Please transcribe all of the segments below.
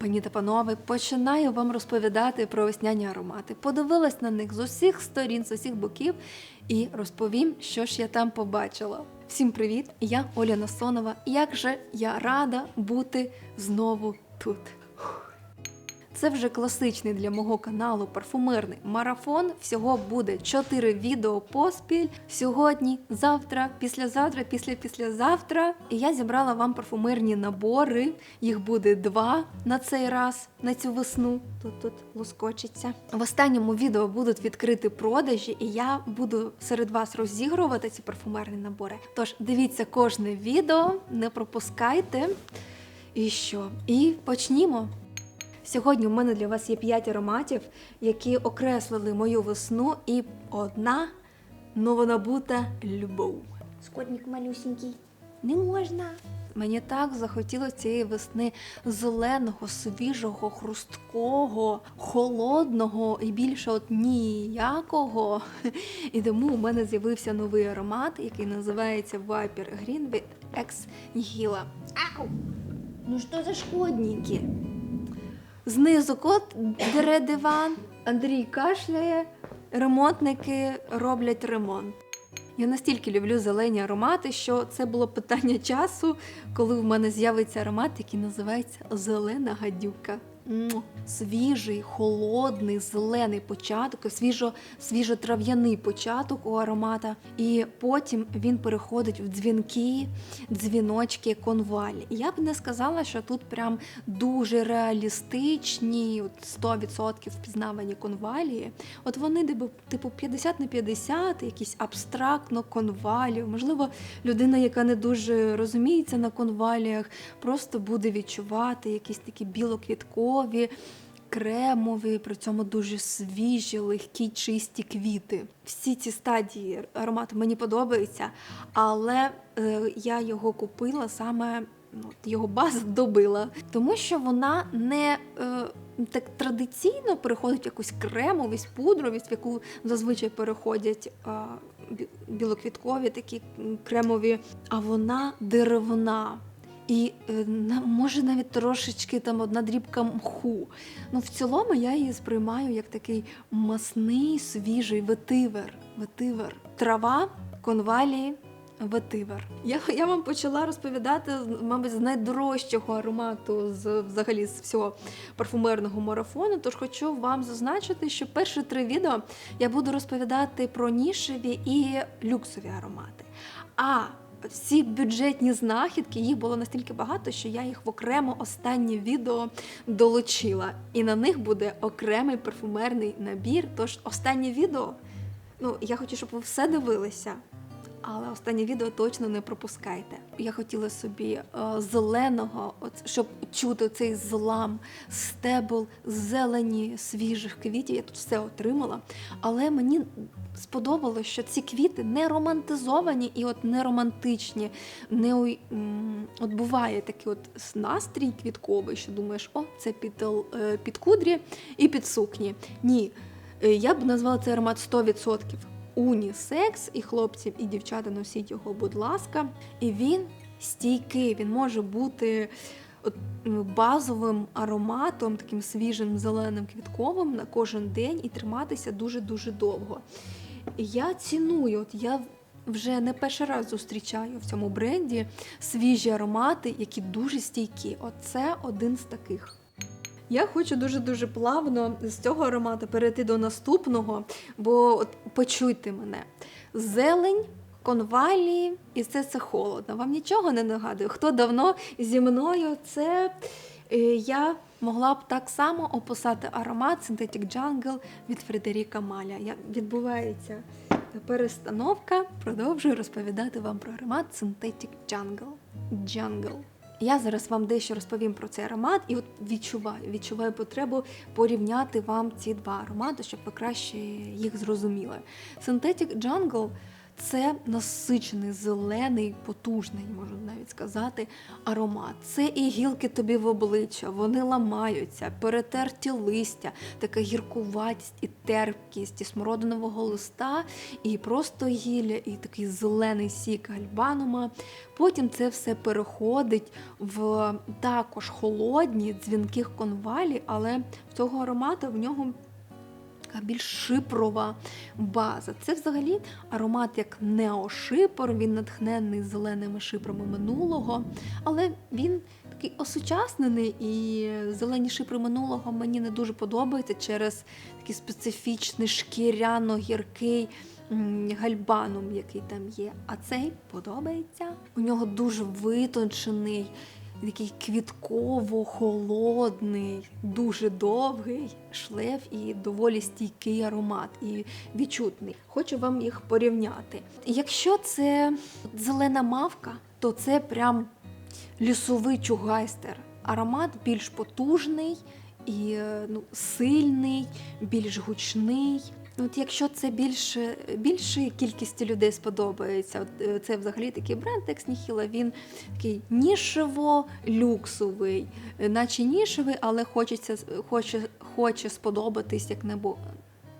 Пані та панове, починаю вам розповідати про весняні аромати. Подивилась на них з усіх сторін, з усіх боків і розповім, що ж я там побачила. Всім привіт! Я Оля Насонова. Як же я рада бути знову тут. Це вже класичний для мого каналу парфумерний марафон. Всього буде 4 відео поспіль. Сьогодні, завтра, післязавтра, після післязавтра. І я зібрала вам парфумерні набори. Їх буде два на цей раз, на цю весну. Тут тут лоскочиться. В останньому відео будуть відкриті продажі, і я буду серед вас розігрувати ці парфумерні набори. Тож дивіться кожне відео, не пропускайте. І що? І почнімо. Сьогодні у мене для вас є 5 ароматів, які окреслили мою весну, і одна новонабута любов. Скотник малюсенький. Не можна. Мені так захотілося цієї весни зеленого, свіжого, хрусткого, холодного і більше от ніякого. І тому у мене з'явився новий аромат, який називається Viper Green від Ex Nihila. Ау! Ну что за шкодники? Знизу кот дере диван, Андрій кашляє, ремонтники роблять ремонт. Я настільки люблю зелені аромати, що це було питання часу, коли в мене з'явиться аромат, який називається Зелена гадюка. Свіжий, холодний, зелений початок, свіжо, свіжотрав'яний початок у аромата. І потім він переходить в дзвінки, дзвіночки, конвалі. Я б не сказала, що тут прям дуже реалістичні, от 100% впізнавані конвалії. От вони типу, типу 50 на 50, якісь абстрактно конвалів. Можливо, людина, яка не дуже розуміється на конваліях, просто буде відчувати якісь такі білоквіткові. Кремові, при цьому дуже свіжі, легкі, чисті квіти. Всі ці стадії аромату мені подобаються, але е, я його купила саме ну, його базу добила, тому що вона не е, так традиційно переходить в якусь кремовість, пудровість, в яку зазвичай переходять білоквіткові такі кремові, а вона деревна. І е, може навіть трошечки там одна дрібка мху. Ну, в цілому я її сприймаю як такий масний, свіжий ветивер. ветивер. Трава, конвалії, ветивер. Я, я вам почала розповідати, мабуть, з найдорожчого аромату з взагалі з всього парфумерного марафону. Тож хочу вам зазначити, що перші три відео я буду розповідати про нішеві і люксові аромати. А всі бюджетні знахідки, їх було настільки багато, що я їх в окремо останнє відео долучила. І на них буде окремий парфумерний набір. Тож останнє відео, ну я хочу, щоб ви все дивилися. Але останнє відео точно не пропускайте. Я хотіла собі е, зеленого, от, щоб чути цей злам, стебл, зелені свіжих квітів. Я тут все отримала. Але мені сподобалось, що ці квіти не романтизовані і от не романтичні. Не м, от буває такий от настрій квітковий, що думаєш, о, це під, е, під кудрі і під сукні. Ні. Е, Я б назвала цей аромат 100% унісекс, і хлопці, і дівчата носіть його, будь ласка. І він стійкий, він може бути базовим ароматом, таким свіжим зеленим квітковим на кожен день і триматися дуже-дуже довго. Я ціную, от я вже не перший раз зустрічаю в цьому бренді свіжі аромати, які дуже стійкі. Оце один з таких. Я хочу дуже-дуже плавно з цього аромату перейти до наступного, бо от почуйте мене. Зелень, конвалії і це це холодно. Вам нічого не нагадує? Хто давно зі мною це я могла б так само описати аромат Synthetic Jungle від Фредеріка Маля. Я, відбувається перестановка. Продовжую розповідати вам про аромат Synthetic Jungle. Jungle. Я зараз вам дещо розповім про цей аромат, і от відчуваю, відчуваю потребу порівняти вам ці два аромати, щоб ви краще їх зрозуміли. Synthetic Jungle Це насичений, зелений, потужний, можу навіть сказати, аромат. Це і гілки тобі в обличчя, вони ламаються, перетерті листя, така гіркуватість і терпкість, і смородинового листа, і просто гілля, і такий зелений сік гальбанума. Потім це все переходить в також холодні дзвінких конвалі, але в цього аромату в нього така більш шипрова база. Це взагалі аромат як неошипор, він натхнений зеленими шипроми минулого, але він такий осучаснений, і зелені шипри минулого мені не дуже подобаються через такий специфічний шкіряно-гіркий м, гальбанум, який там є. А цей подобається. У нього дуже витончений такий квітково-холодний, дуже довгий шлейф і доволі стійкий аромат і відчутний. Хочу вам їх порівняти. Якщо це зелена мавка, то це прям лісовий чугайстер. Аромат більш потужний і е, ну, сильний, більш гучний. Ну, От якщо це більше більшої кількості людей сподобається, е, це взагалі такий бренд як Сніхіла, він такий нішево-люксовий, е, наче нішевий, але хочеться хоче, хоче сподобатись як на Бога.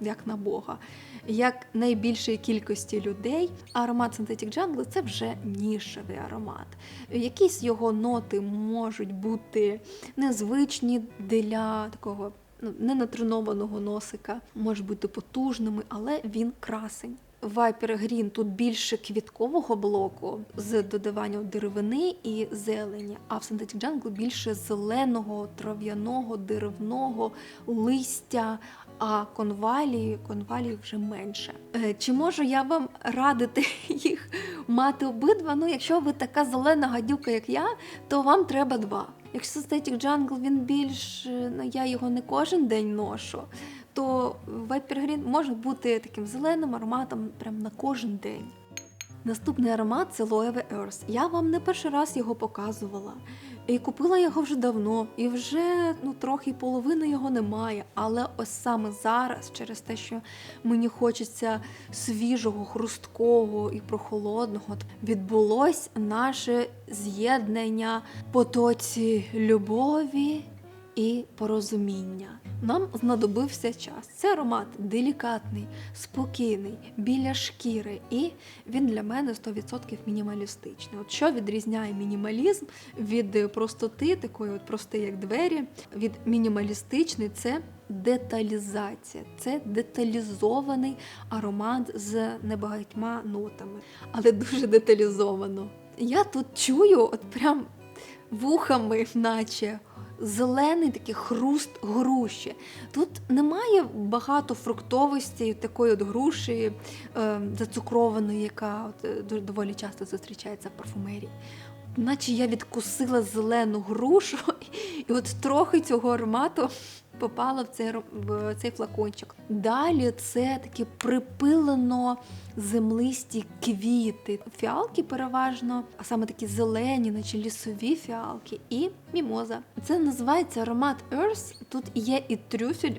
Як на Бога, як найбільшої кількості людей, аромат Synthetic Jungle – це вже нішевий аромат. Якісь його ноти можуть бути незвичні для такого ненатренованого носика, можуть бути потужними, але він красень. Viper Green тут більше квіткового блоку з додаванням деревини і зелені, а в Synthetic Jungle більше зеленого, трав'яного, деревного листя. А конвалії, конвалії вже менше. Е, Чи можу я вам радити їх мати обидва? Ну, якщо ви така зелена гадюка, як я, то вам треба два. Якщо Static Jungle він більш, е, ну я його не кожен день ношу, то Viper може бути таким зеленим ароматом прям на кожен день. Наступний аромат це Loewe Earth. Я вам не перший раз його показувала. І купила його вже давно, і вже ну трохи половини його немає. Але ось саме зараз, через те, що мені хочеться свіжого, хрусткого і прохолодного, відбулось наше з'єднання потоці любові і порозуміння. Нам знадобився час. Це аромат делікатний, спокійний, біля шкіри, і він для мене 100% мінімалістичний. От що відрізняє мінімалізм від е, простоти, такої от прости, як двері, від мінімалістичний це деталізація, це деталізований аромат з небагатьма нотами, але дуже деталізовано. Я тут чую, от прям вухами, наче зелений такий хруст груші. Тут немає багато фруктовості такої от груші е, зацукрованої, яка от, е, доволі часто зустрічається в парфумерії. Наче я відкусила зелену грушу, і от трохи цього аромату попало в цей, в цей флакончик. Далі це такі припилено землисті квіти. Фіалки переважно, а саме такі зелені, наче лісові фіалки, і мімоза. Це називається аромат Earth. Тут є і трюфель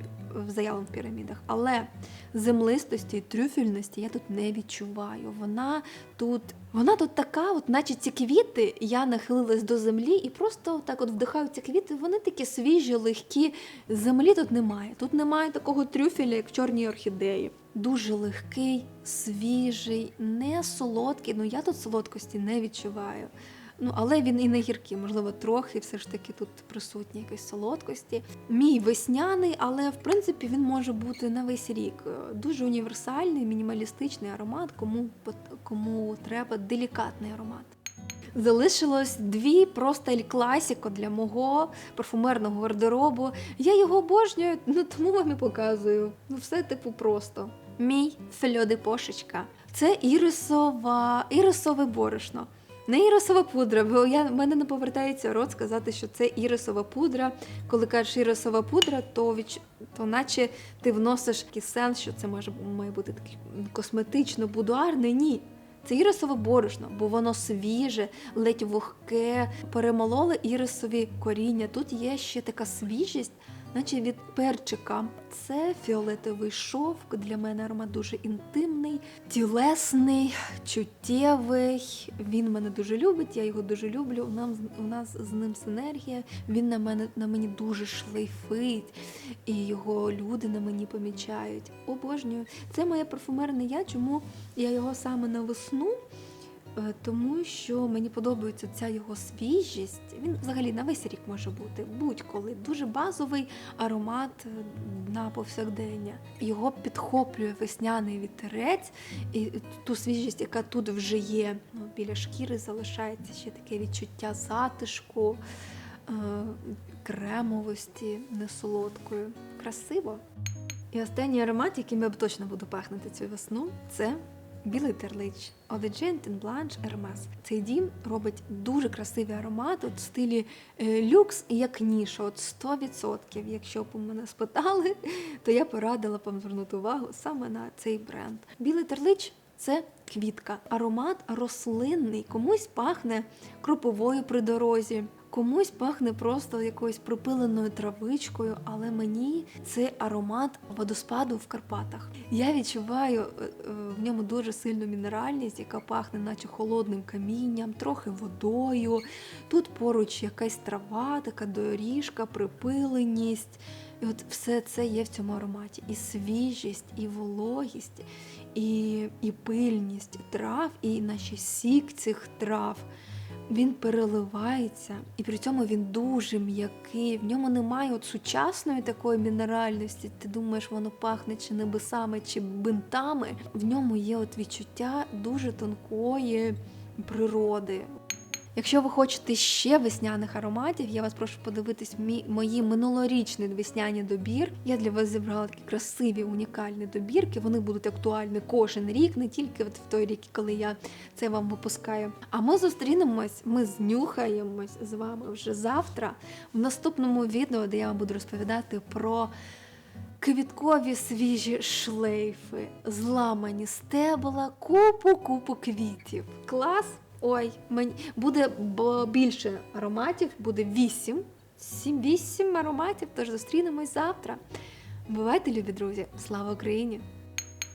в заявлених пірамідах, але землистості і трюфельності я тут не відчуваю. Вона тут, вона тут така, от наче ці квіти, я нахилилась до землі і просто так от вдихаю ці квіти. Вони такі свіжі, легкі. Землі тут немає. Тут немає такого трюфеля, як в чорній орхідеї. Дуже легкий, свіжий, не солодкий. Ну я тут солодкості не відчуваю. Ну, але він і не гіркий, можливо, трохи все ж таки тут присутні якісь солодкості. Мій весняний, але в принципі він може бути на весь рік. Дуже універсальний, мінімалістичний аромат, кому, кому треба делікатний аромат. Залишилось дві просто класіко для мого парфумерного гардеробу. Я його обожнюю, ну тому вам і показую. Ну все типу просто. Мій фельоди пошечка. Це ірисова, ірисове борошно. Не ірисова пудра, бо я, в мене не повертається рот сказати, що це ірисова пудра. Коли кажеш ірисова пудра, то, відч... то наче ти вносиш такий що це може має бути такий косметично будуарний. Ні. Це ірисове борошно, бо воно свіже, ледь вогке, перемололи ірисові коріння. Тут є ще така свіжість, наче від перчика. Це фіолетовий шовк. Для мене аромат дуже інтимний, тілесний, чуттєвий. Він мене дуже любить, я його дуже люблю. У нас, у нас з ним синергія. Він на мене на мені дуже шлейфить, і його люди на мені помічають. Обожнюю. Це моє парфумерне я. Чому я його саме на весну? Е, Тому що мені подобається ця його свіжість. Він взагалі на весь рік може бути будь-коли. Дуже базовий аромат е, на повсякдення. Його підхоплює весняний вітерець, і ту свіжість, яка тут вже є. Ну, біля шкіри залишається ще таке відчуття затишку, е, кремовості, несолодкої. Красиво. І останній аромат, яким я б точно буду пахнути цю весну, це білий терлич. Одеджент Blanche Hermes. Цей дім робить дуже красиві аромати в стилі е, люкс і як ніша, от 100%. Якщо б мене спитали, то я порадила вам звернути увагу саме на цей бренд. Білий терлич це квітка, аромат рослинний, комусь пахне кроповою при дорозі. Комусь пахне просто якоюсь припиленою травичкою, але мені це аромат водоспаду в Карпатах. Я відчуваю е, е, в ньому дуже сильну мінеральність, яка пахне, наче холодним камінням, трохи водою. Тут поруч якась трава, така доріжка, припиленість. І от все це є в цьому ароматі. І свіжість, і вологість, і, і пильність трав, і наче сік цих трав. Він переливається, і при цьому він дуже м'який. В ньому немає от сучасної такої мінеральності. Ти думаєш, воно пахне чи небесами, чи бинтами. В ньому є от відчуття дуже тонкої природи. Якщо ви хочете ще весняних ароматів, я вас прошу подивитись мій, мої минулорічні весняні добір. Я для вас зібрала такі красиві унікальні добірки. Вони будуть актуальні кожен рік, не тільки от в той рік, коли я це вам випускаю. А ми зустрінемось, ми знюхаємось з вами вже завтра в наступному відео, де я вам буду розповідати про. Квіткові свіжі шлейфи, зламані стебла, купу-купу квітів. Клас! Ой, мені буде більше ароматів, буде 8. 7-8 ароматів, тож зустрінемось завтра. Бувайте, любі друзі! Слава Україні!